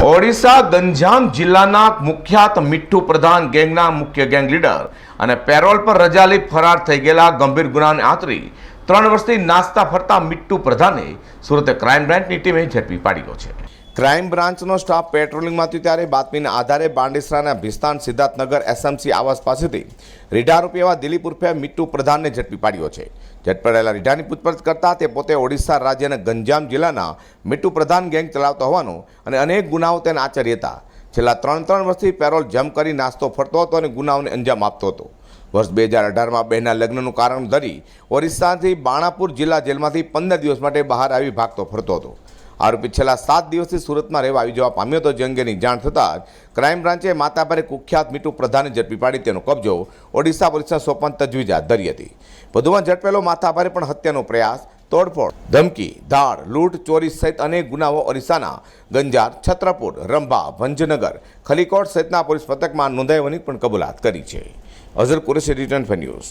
ઓડિશા ગંજામ જિલ્લાના મુખ્યાત મીઠું પ્રધાન ગેંગના મુખ્ય ગેંગ લીડર અને પેરોલ પર રજા લઈ ફરાર થઈ ગયેલા ગંભીર ગુનાને આંતરી ત્રણ વર્ષથી નાસ્તા ફરતા મીઠું પ્રધાને સુરત ક્રાઇમ બ્રાન્ચની ટીમે ઝડપી પાડ્યો છે. ક્રાઇમ બ્રાન્ચનો સ્ટાફ પેટ્રોલિંગમાં હતો ત્યારે બાતમીના આધારે બાંડેસરાના ભિસ્તાન સિદ્ધાર્થનગર એસએમસી આવાસ પાસેથી રીઢા રૂપી એવા દિલીપ ઉર્ફે મિટ્ટુ પ્રધાનને ઝડપી પાડ્યો છે. ઝડપાયેલા રીઢાની પૂછપરછ કરતા તે પોતે ઓડિશા રાજ્યના ગંજામ જિલ્લાના મિટ્ટુ પ્રધાન ગેંગ ચલાવતો હોવાનું અને અનેક ગુનાઓ તેને આચર્ય હતા. છેલ્લા ત્રણ ત્રણ વર્ષથી પેરોલ જમ કરી નાસ્તો ફરતો હતો અને ગુનાઓને અંજામ આપતો હતો. વર્ષ બે હજાર અઢારમાં બહેનના લગ્નનું કારણ ધરી ઓરિસ્સાથી બાણાપુર જિલ્લા જેલમાંથી પંદર દિવસ માટે બહાર આવી ભાગતો ફરતો હતો. આરોપી છેલ્લા સાત દિવસથી સુરતમાં રહેવા આવી જવા પામ્યો હતો. જે અંગેની જાણ થતાં જ ક્રાઇમ બ્રાન્ચે માતાભારે કુખ્યાત મીઠું પ્રધાને ઝડપી પાડી તેનો કબજો ઓડિશા પોલીસને સોંપવાની તજવીજ હાથ ધરી હતી. વધુમાં ઝડપેલો માથાભારે પણ હત્યાનો પ્રયાસ, તોડફોડ, ધમકી, ધાડ, લૂંટ, ચોરી સહિત અનેક ગુનાઓ ઓરિસ્સાના ગંજાર, છત્રપુર, રંભા ભંજનગર ખલીકોટ સહિતના પોલીસ મથકમાં નોંધાવવાની પણ કબૂલાત કરી છે. Azhar Qureshi, return for news.